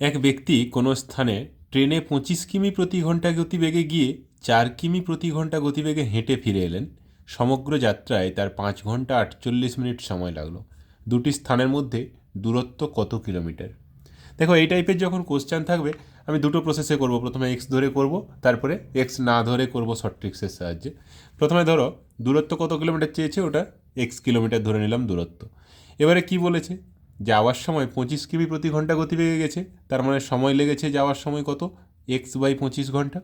এক ব্যক্তি কোনো স্থানে ট্রেনে পঁচিশ কিমি প্রতি ঘণ্টা গতিবেগে গিয়ে চার কিমি প্রতি ঘণ্টা গতিবেগে হেঁটে ফিরে এলেন। সমগ্র যাত্রায় তার পাঁচ ঘণ্টা আটচল্লিশ মিনিট সময় লাগল। দুটি স্থানের মধ্যে দূরত্ব কত কিলোমিটার? দেখো, এই টাইপের যখন কোশ্চেন থাকবে, আমি দুটো প্রসেসে করব। প্রথমে এক্স ধরে করব, তারপরে এক্স না ধরে করব শর্ট ট্রিক্সের সাহায্যে। প্রথমে ধরো, দূরত্ব কত কিলোমিটার চেয়েছে? ওটা এক্স কিলোমিটার ধরে নিলাম দূরত্ব। এবারে কি বলেছে? যাওয়ার সময় পঁচিশ কিমি প্রতি ঘণ্টা গতিবেগে গেছে, তার মানে সময় লেগেছে যাওয়ার সময় কত? এক্স বাই পঁচিশ ঘণ্টা।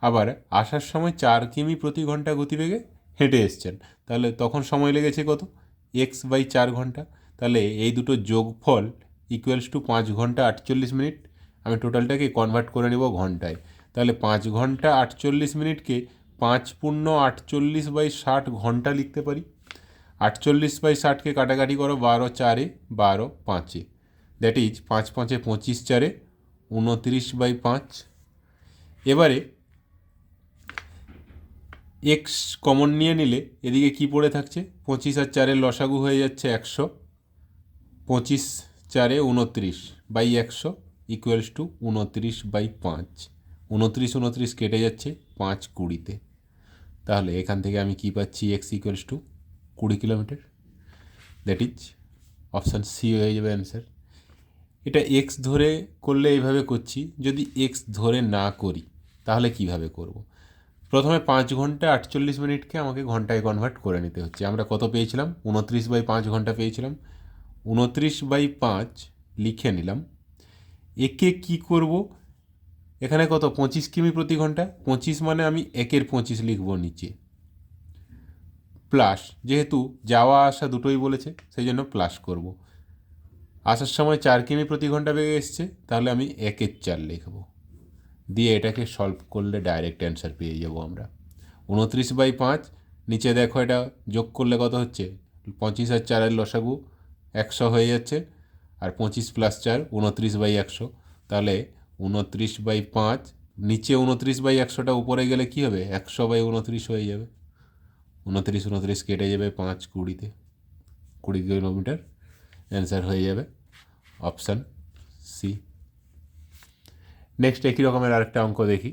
আবার আসার সময় চার কিমি প্রতি ঘণ্টা গতিবেগে হেঁটে এসছেন। তাহলে তখন সময় লেগেছে কত? এক্স বাই চার ঘণ্টা। তাহলে এই দুটো যোগফল ইকুয়ালস টু পাঁচ ঘণ্টা আটচল্লিশ মিনিট। আমি টোটালটাকে কনভার্ট করে নেব ঘন্টায়। তাহলে পাঁচ ঘণ্টা আটচল্লিশ মিনিটকে পাঁচ পূর্ণ আটচল্লিশ বাই ষাট ঘণ্টা লিখতে পারি। আটচল্লিশ বাই ষাটকে কাটাকাটি করো, বারো চারে, বারো পাঁচে। দ্যাট ইজ পাঁচ পাঁচে পঁচিশ চারে, উনত্রিশ বাই পাঁচ। এবারে এক্স কমন নিয়ে নিলে এদিকে কি পড়ে থাকছে? পঁচিশ আর চারের লসাগু হয়ে যাচ্ছে একশো। পঁচিশ চারে উনত্রিশ বাই একশো ইকুয়ালস টু উনত্রিশ বাই পাঁচ। উনত্রিশ উনত্রিশ কেটে যাচ্ছে পাঁচ কুড়িতে। তাহলে এখান থেকে আমি কি পাচ্ছি? এক্স ইকুয়ালস টু কুড়ি kilometre. That is option C হয়ে যাবে অ্যান্সার এটা এক্স ধরে করলে এইভাবে করছি, যদি এক্স ধরে না করি, তাহলে কীভাবে করব। প্রথমে পাঁচ ঘণ্টা আটচল্লিশ মিনিটকে আমাকে ঘন্টায় কনভার্ট করে নিতে হচ্ছে। আমরা কত পেয়েছিলাম? উনত্রিশ বাই পাঁচ ঘণ্টা পেয়েছিলাম। উনত্রিশ বাই পাঁচ লিখে নিলাম। একে কি করব? এখানে কত? পঁচিশ কিমি প্রতি ঘণ্টা? পঁচিশ মানে আমি একের পঁচিশ লিখব নিচে। প্লাস যেহেতু যাওয়া আসা দুটোই বলেছে, সেই জন্য প্লাস করব। আসার সময় চার কিমি প্রতি ঘণ্টা বেগে এসছে, তাহলে আমি একের চার লিখব। দিয়ে এটাকে সলভ করলে ডাইরেক্ট অ্যান্সার পেয়ে যাব আমরা। উনত্রিশ বাই পাঁচ, নিচে দেখো এটা যোগ করলে কত হচ্ছে? পঁচিশ আর চারের লসাগু একশো হয়ে যাচ্ছে, আর পঁচিশ প্লাস চার, উনত্রিশ বাই একশো। তাহলে উনত্রিশ বাই পাঁচ, নিচে উনত্রিশ বাই একশোটা উপরে গেলে কী হবে? একশো বাই উনত্রিশ হয়ে যাবে। উনত্রিশ উনত্রিশ কেটে যাবে পাঁচ কুড়িতে, কুড়ি কিলোমিটার। অ্যান্সার হয়ে যাবে অপশান সি নেক্সট একই রকমের আরেকটা অঙ্ক দেখি।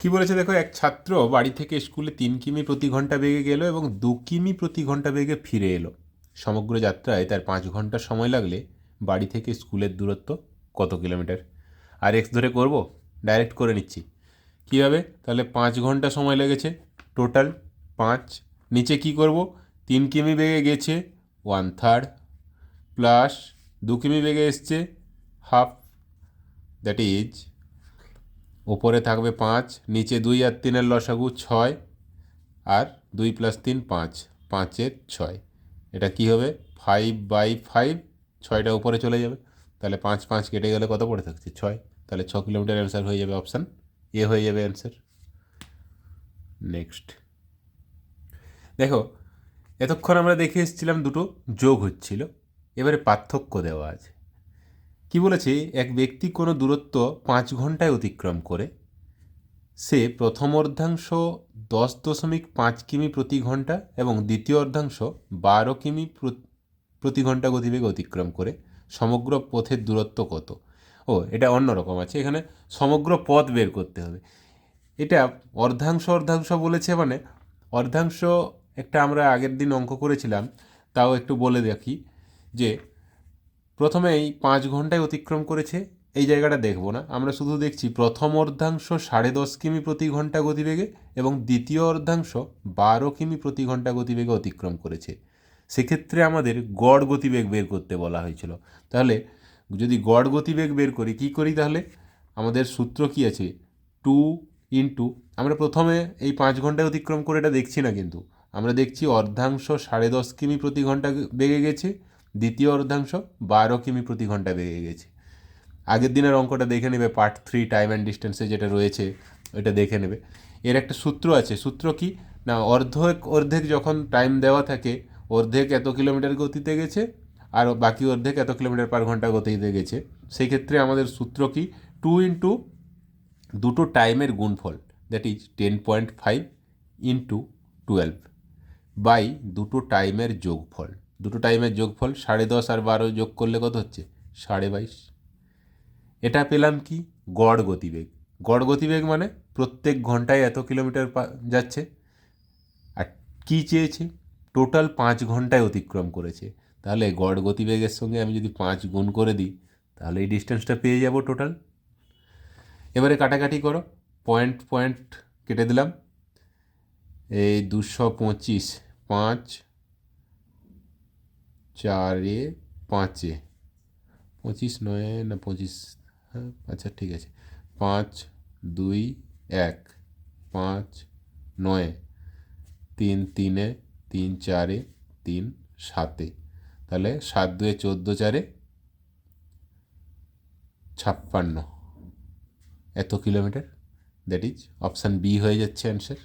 কি বলেছে দেখো, এক ছাত্র বাড়ি থেকে স্কুলে তিন কিমি প্রতি ঘণ্টা বেগে গেল এবং দু কিমি প্রতি ঘণ্টা বেগে ফিরে এলো। সমগ্র যাত্রায় তার পাঁচ ঘণ্টা সময় লাগলে বাড়ি থেকে স্কুলের দূরত্ব কত কিলোমিটার? আর এক্স ধরে করব? ডাইরেক্ট করে নিচ্ছি। কীভাবে? তাহলে পাঁচ ঘণ্টা সময় লেগেছে। টোটাল পাঁচ। নিচে কি করব? তিন কিমি বেগে গেছে ওয়ান থার্ড প্লাস দু কিমি বেগে এসছে হাফ দ্যাট ইজ ওপরে থাকবে পাঁচ, নিচে দুই আর তিনের লসাগু ছয়, আর দুই প্লাস তিন পাঁচ, পাঁচের ছয়। এটা কি হবে? ফাইভ বাই ফাইভ ছয়টা উপরে চলে যাবে। তাহলে পাঁচ পাঁচ কেটে গেলে কত পড়ে থাকছে? ছয়। তাহলে ছ কিলোমিটার অ্যান্সার হয়ে যাবে অপশান এ হয়ে যাবে অ্যান্সার নেক্সট। দেখো, এতক্ষণ আমরা দেখে এসেছিলাম দুটো যোগ হচ্ছিল, এবারে পার্থক্য দেওয়া আছে। কি বলেছে? এক ব্যক্তি কোনো দূরত্ব পাঁচ ঘন্টায় অতিক্রম করে, সে প্রথম অর্ধাংশ দশ দশমিক পাঁচ কিমি প্রতি ঘণ্টা এবং দ্বিতীয় অর্ধাংশ বারো কিমি প্রতি ঘণ্টা গতিবেগে অতিক্রম করে, সমগ্র পথের দূরত্ব কত? ও, এটা অন্যরকম আছে। এখানে সমগ্র পথ বের করতে হবে। এটা অর্ধাংশ অর্ধাংশ বলেছে মানে অর্ধাংশ একটা আমরা আগের দিন অঙ্ক করেছিলাম, তাও একটু বলে দেখি যে প্রথমে এই পাঁচ ঘন্টায় অতিক্রম করেছে, এই জায়গাটা দেখব না। আমরা শুধু দেখছি প্রথম অর্ধাংশ সাড়ে দশ কিমি প্রতি ঘণ্টা গতিবেগে এবং দ্বিতীয় অর্ধাংশ বারো কিমি প্রতি ঘণ্টা গতিবেগে অতিক্রম করেছে। সেক্ষেত্রে আমাদের গড় গতিবেগ বের করতে বলা হয়েছিল। তাহলে যদি গড় গতিবেগ বের করি, কি করি তাহলে? আমাদের সূত্র কি আছে? টু ইন্টু, আমরা প্রথমে এই পাঁচ ঘন্টায় অতিক্রম করে এটা দেখছি না কিন্তু। আমরা দেখছি অর্ধাংশ সাড়ে দশ কিমি প্রতি ঘণ্টা বেগে গেছে, দ্বিতীয় অর্ধাংশ বারো কিমি প্রতি ঘণ্টা বেগে গেছে। আগের দিনের অঙ্কটা দেখে নেবে, পার্ট থ্রি টাইম অ্যান্ড ডিস্টেন্সে যেটা রয়েছে ওইটা দেখে নেবে। এর একটা সূত্র আছে, সূত্র কি? না, অর্ধেক অর্ধেক যখন টাইম দেওয়া থাকে, অর্ধেক এত কিলোমিটার গতিতে গেছে, আর বাকি অর্ধেক এত কিলোমিটার পার ঘণ্টা গতিতে গেছে। সেই ক্ষেত্রে আমাদের সূত্র কি? টু ইন্টু দুটো টাইমের গুণফল that is ten point five into twelve by দুটো টাইমের যোগফল। দুটো টাইমের যোগফল সাড়ে দশ আর বারো যোগ করলে কত হচ্ছে? সাড়ে বাইশ। এটা পেলাম কি? গড় গতিবেগ। গড় গতিবেগ মানে প্রত্যেক ঘন্টায় এত কিলোমিটার যাচ্ছে। আর কী চেয়েছে? টোটাল পাঁচ ঘন্টায় অতিক্রম করেছে। তাহলে গড় গতিবেগের সঙ্গে আমি যদি পাঁচ গুণ করে দিই, তাহলে এই ডিস্টেন্সটা পেয়ে যাব টোটাল। এবারে কাটাকাটি করো। পয়েন্ট পয়েন্ট কেটে দিলাম। এই দুশো পঁচিশ, পাঁচ, চারে পাঁচে পঁচিশ নয় না পঁচিশ? হ্যাঁ আচ্ছা ঠিক আছে। পাঁচ, দুই, এক, পাঁচ, নয়, তিন, তিনে তিন, চারে তিন, সাতে তাহলে সাত দুয়ে চোদ্দ, চারে ছাপ্পান্ন। এত kilometre? That is option B হয়ে যাচ্ছে অ্যান্সার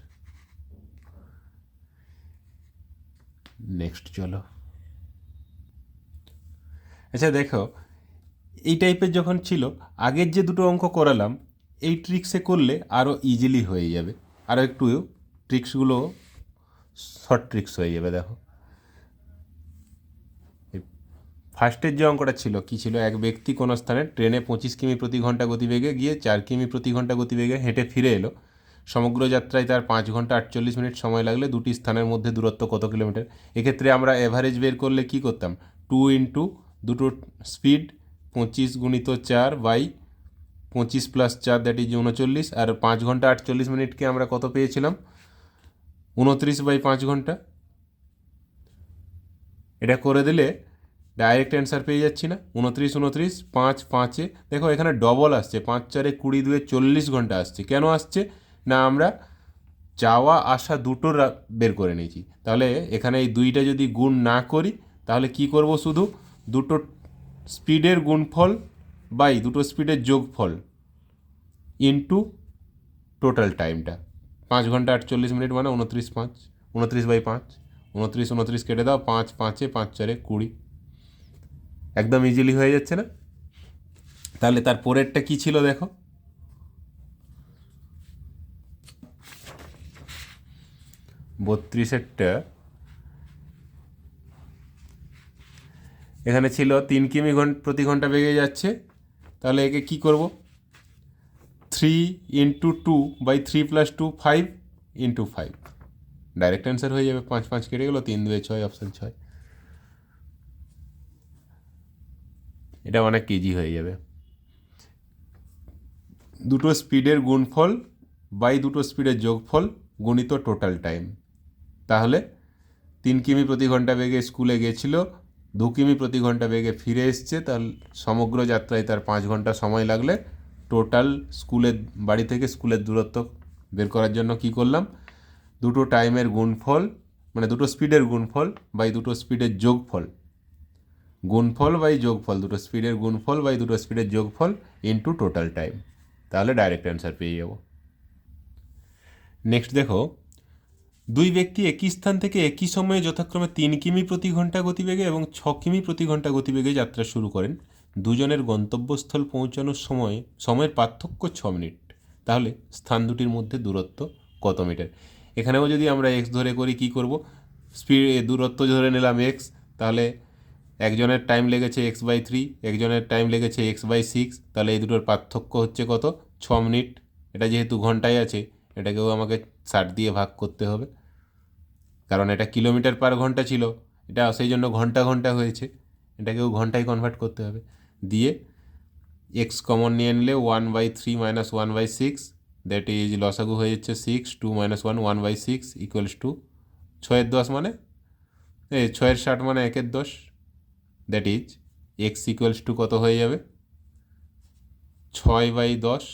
নেক্সট চলো। আচ্ছা দেখো, এই টাইপের যখন ছিল, আগের যে দুটো অঙ্ক করালাম, এই ট্রিক্সে করলে আরও ইজিলি হয়ে যাবে। আরও একটু ট্রিক্সগুলো শর্ট ট্রিক্স হয়ে যাবে, দেখো। ফার্স্টের যে অঙ্কটা ছিল, কি ছিল? এক ব্যক্তি কোনো স্থানে ট্রেনে পঁচিশ কিমি প্রতি ঘণ্টা গতিবেগে গিয়ে চার কিমি প্রতি ঘণ্টা গতিবেগে হেঁটে ফিরে এলো। সমগ্র যাত্রায় তার পাঁচ ঘণ্টা আটচল্লিশ মিনিট সময় লাগলে দুটি স্থানের মধ্যে দূরত্ব কত কিলোমিটার? এক্ষেত্রে আমরা অ্যাভারেজ বের করলে কি করতাম? টু ইন্টু দুটো স্পিড পঁচিশ গুণিত চার বাই পঁচিশ প্লাস চার দ্যাট ইজ উনচল্লিশ, আর পাঁচ ঘণ্টা আটচল্লিশ মিনিটকে আমরা কত পেয়েছিলাম? উনত্রিশ বাই পাঁচ ঘণ্টা। এটা করে দিলে ডাইরেক্ট অ্যান্সার পেয়ে যাচ্ছি না। উনত্রিশ উনত্রিশ, পাঁচ, পাঁচে। দেখো, এখানে ডবল আসছে। পাঁচ, চারে কুড়ি দুয়ে চল্লিশ ঘণ্টা আসছে। কেন আসছে? না, আমরা যাওয়া, আসা দুটো বের করে নিয়েছি। তাহলে এখানে এই দুইটা যদি গুণ না করি, তাহলে কি করব শুধু? দুটো স্পিডের গুণফল বাই দুটো স্পিডের যোগফল ইন্টু টোটাল টাইমটা পাঁচ ঘণ্টা আটচল্লিশ মিনিট মানে উনত্রিশ, পাঁচ। উনত্রিশ বাই পাঁচ। উনত্রিশ উনত্রিশ কেটে দাও। পাঁচ, পাঁচে, পাঁচ, চারে কুড়ি। একদম ইজিলি হয়ে যাচ্ছে না? তাহলে তার পরেরটা কি ছিল দেখো? বত্রিশেরটা। এখানে ছিল তিন কিমি প্রতি ঘণ্টা বেগে যাচ্ছে। তাহলে একে কি করব? Three into two by three plus two five into five direct answer হয়ে যাবে পাঁচ পাঁচ কেটে গেলো, তিন দুয়ে ছয় অপশান ছয়। এটা অনেক কেজি হয়ে যাবে। দুটো স্পিডের গুণফল বাই দুটো স্পিডের যোগফল গুণিত টোটাল টাইম। তাহলে তিন কিমি প্রতি ঘণ্টা বেগে স্কুলে গেছিল, দু কিমি প্রতি ঘণ্টা বেগে ফিরে এসছে তাহলে সমগ্র যাত্রায় তার পাঁচ ঘণ্টা সময় লাগলে টোটাল স্কুলের, বাড়ি থেকে স্কুলের দূরত্ব বের করার জন্য কি করলাম? দুটো টাইমের গুণফল মানে দুটো স্পিডের গুণফল বাই দুটো স্পিডের যোগফল গুণফল বাই যোগফল, দুটো স্পিডের গুণফল বাই দুটো স্পিডের যোগফল ইনটু টোটাল টাইম তাহলে ডাইরেক্ট অ্যান্সার পেয়ে যাব। নেক্সট দেখো, দুই ব্যক্তি একই স্থান থেকে একই সময়ে যথাক্রমে তিন কিমি প্রতি ঘণ্টা গতিবেগে এবং ছ কিমি প্রতি ঘণ্টা গতিবেগে যাত্রা শুরু করেন। দুজনের গন্তব্যস্থল পৌঁছানোর সময়, সময়ের পার্থক্য ছ মিনিট। তাহলে স্থান দুটির মধ্যে দূরত্ব কত মিটার? এখানেও যদি আমরা এক্স ধরে করি, কি করব? স্পিড, দূরত্ব ধরে নিলাম এক্স তাহলে একজনের টাইম লেগেছে এক্স বাই থ্রি একজনের টাইম লেগেছে এক্স বাই সিক্স তাহলে এই দুটোর পার্থক্য হচ্ছে কত? ছ মিনিট। এটা যেহেতু ঘন্টায় আছে, এটাকেও আমাকে ষাট দিয়ে ভাগ করতে হবে। কারণ এটা কিলোমিটার পার ঘণ্টা ছিল। এটা সেই জন্য ঘণ্টা ঘণ্টা হয়েছে। এটাকেও ঘন্টায় কনভার্ট করতে হবে। দিয়ে এক্স কমন নিয়ে নিলে one by three minus one by six that is লসাগু হয়ে যাচ্ছে six two minus one one by six equals to ছয়ের দশ মানে? এই ছয়ের ষাট মানে একের দশ। That is X equals to কত হয়ে যাবে? ছয় বাই দশ।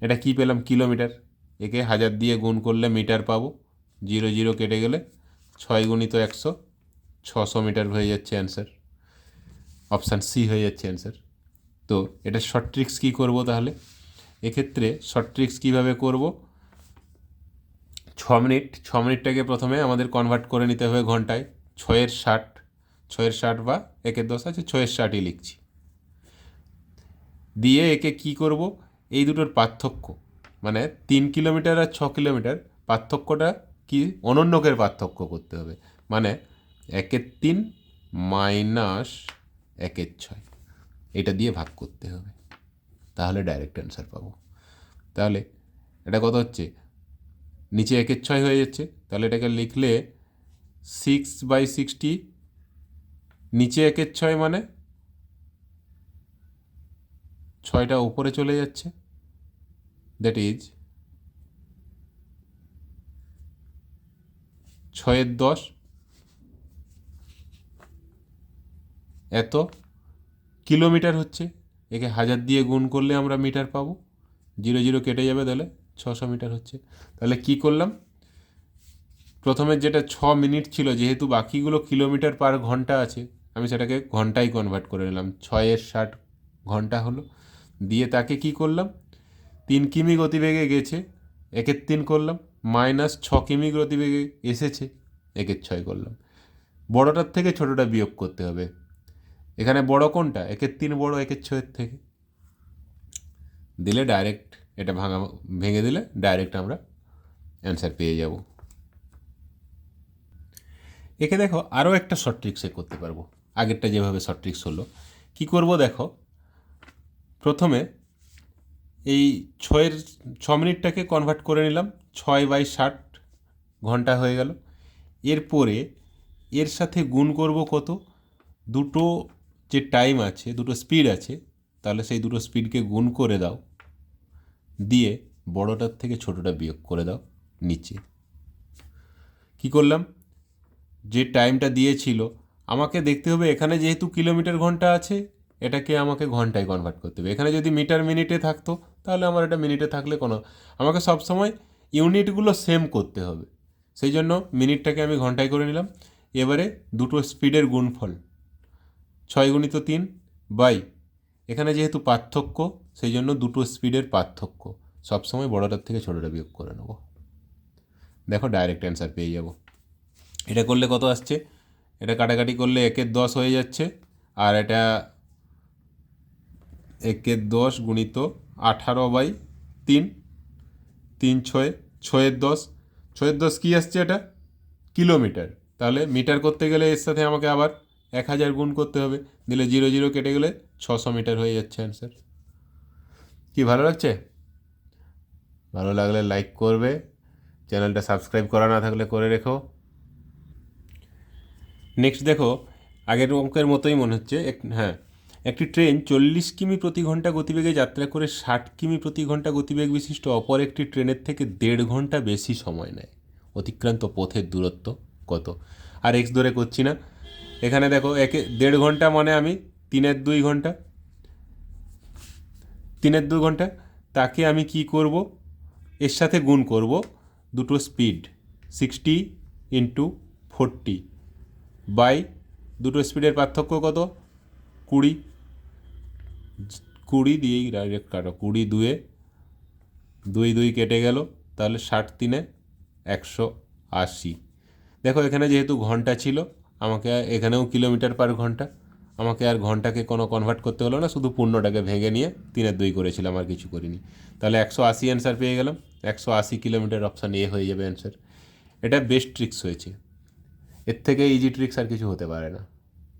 এটা কি পেলাম? কিলোমিটার। একে হাজার দিয়ে গুণ করলে মিটার পাবো। জিরো জিরো কেটে গেলে ছয় গুণিত একশো, ছশো মিটার হয়ে যাচ্ছে অ্যান্সার অপশান সি হয়ে যাচ্ছে অ্যান্সার তো এটা শর্ট ট্রিক্স কী করব তাহলে? এক্ষেত্রে শর্ট ট্রিক্স কীভাবে করব? ছ মিনিট। ছ মিনিটটাকে প্রথমে আমাদের কনভার্ট করে নিতে হবে ঘন্টায়। ছয়ের ষাট ছয়ের ষাট বা একের দশ আছে, ছয়ের ষাটই লিখছি। দিয়ে একে কি করব? এই দুটোর পার্থক্য। মানে তিন কিলোমিটার আর ছ কিলোমিটার পার্থক্যটা কি? অনন্যকের পার্থক্য করতে হবে। মানে একের তিন মাইনাস একের ছয়। এটা দিয়ে ভাগ করতে হবে। তাহলে ডাইরেক্ট অ্যান্সার পাবো। তাহলে এটা কত হচ্ছে? নিচে একের ছয় হয়ে যাচ্ছে। তাহলে এটাকে লিখলে সিক্স বাই সিক্সটি, নিচে একের ছয় মানে? ছয়টা উপরে চলে যাচ্ছে। দ্যাট ইজ ছয়ের দশ, এত কিলোমিটার হচ্ছে। একে হাজার দিয়ে গুণ করলে আমরা মিটার পাবো। জিরো জিরো কেটে যাবে তাহলে ছশো মিটার হচ্ছে। তাহলে কি করলাম? প্রথমে যেটা ছ মিনিট ছিল, যেহেতু বাকিগুলো কিলোমিটার পার ঘণ্টা আছে, আমি সেটাকে ঘন্টায় কনভার্ট করে নিলাম। ছয়ের ষাট ঘণ্টা হলো। দিয়ে তাকে কি করলাম? তিন কিমি গতিবেগে গেছে একের তিন করলাম। মাইনাস ছ কিমি গতিবেগে এসেছে একের ছয় করলাম। বড়টার থেকে ছোটোটা বিয়োগ করতে হবে। এখানে বড় কোনটা? একের তিন বড় একের ছয়ের থেকে। দিলে ডাইরেক্ট এটা ভাঙা, ভেঙে দিলে ডাইরেক্ট আমরা অ্যান্সার পেয়ে যাব। একে দেখো আরও একটা শর্ট ট্রিক্সে করতে পারব। আগেরটা যেভাবে শর্ট ট্রিক্স হলো। কী করব দেখো? প্রথমে এই ছয়ের, ছ মিনিটটাকে কনভার্ট করে নিলাম। ছয় বাই ষাট ঘণ্টা হয়ে গেল। এরপরে এর সাথে গুণ করব কত? দুটো যে টাইম আছে, দুটো স্পিড আছে, তাহলে সেই দুটো স্পিডকে গুণ করে দাও। দিয়ে বড়টার থেকে ছোটোটা বিয়োগ করে দাও নিচে। কি করলাম? যে টাইমটা দিয়েছিল, আমাকে দেখতে হবে এখানে যেহেতু কিলোমিটার ঘণ্টা আছে, এটাকে আমাকে ঘন্টায় কনভার্ট করতে হবে। এখানে যদি মিটার মিনিটে থাকতো, তাহলে আমার এটা মিনিটে থাকলে কোনো, আমাকে সবসময় ইউনিটগুলো সেম করতে হবে। সেই জন্য মিনিটটাকে আমি ঘন্টায় করে নিলাম। এবারে দুটো স্পিডের গুণফল, ছয় গুণিত তিন বাই, এখানে যেহেতু পার্থক্য, সেই জন্য দুটো স্পিডের পার্থক্য। সবসময় বড়টার থেকে ছোটোটা বিয়োগ করে নেব। দেখো ডাইরেক্ট অ্যান্সার পেয়ে যাব। এটা করলে কত আসছে? এটা কাটাকাটি করলে একের দশ হয়ে যাচ্ছে, আর এটা একের দশ গুণিত আঠারো বাই তিন তিন ছয়, ছয়ের দশ। ছয়ের দশ কী আসছে এটা? কিলোমিটার। তাহলে মিটার করতে গেলে এর সাথে আমাকে আবার এক হাজার গুণ করতে হবে। দিলে জিরো জিরো কেটে গেলে ছশো মিটার হয়ে যাচ্ছে অ্যান্সার কি, ভালো লাগছে? ভালো লাগলে লাইক করবে। চ্যানেলটা সাবস্ক্রাইব করা না থাকলে করে রেখো। নেক্সট দেখো, আগের অঙ্কের মতোই মনে হচ্ছে। এক হ্যাঁ একটি ট্রেন চল্লিশ কিমি প্রতি ঘণ্টা গতিবেগে যাত্রা করে ষাট কিমি প্রতি ঘণ্টা গতিবেগ বিশিষ্ট, অপর একটি ট্রেনের থেকে দেড় ঘণ্টা বেশি সময় নেয়। অতিক্রান্ত পথের দূরত্ব কত? আর এক্স ধরে করছি না। এখানে দেখো, একে দেড় ঘণ্টা মানে আমি তিনের দুই ঘণ্টা। তিনের দু ঘণ্টা, তাকে আমি কি করব? এর সাথে গুণ করব দুটো speed sixty into forty by, দুটো স্পিডের পার্থক্য কত? কুড়ি। কুড়ি দিয়েই ডাইরেক্ট কাটো। কুড়ি দুয়ে দুই দুই কেটে গেল, তাহলে ষাট তিনে একশো আশি। দেখো, এখানে যেহেতু ঘণ্টা ছিল, আমাকে এখানেও কিলোমিটার পার ঘণ্টা। আমাকে আর ঘন্টাকে কোনো কনভার্ট করতে হলো না, শুধু পূর্ণটাকে ভেঙে নিয়ে তিনের দুই করেছিলাম, আর কিছু করিনি। তাহলে একশো আশি অ্যান্সার পেয়ে গেলাম। একশো আশি কিলোমিটার অপশান এ হয়ে যাবে অ্যান্সার এটা বেস্ট ট্রিক্স হয়েছে। এর থেকে ইজি ট্রিক্স আর কিছু হতে পারে না।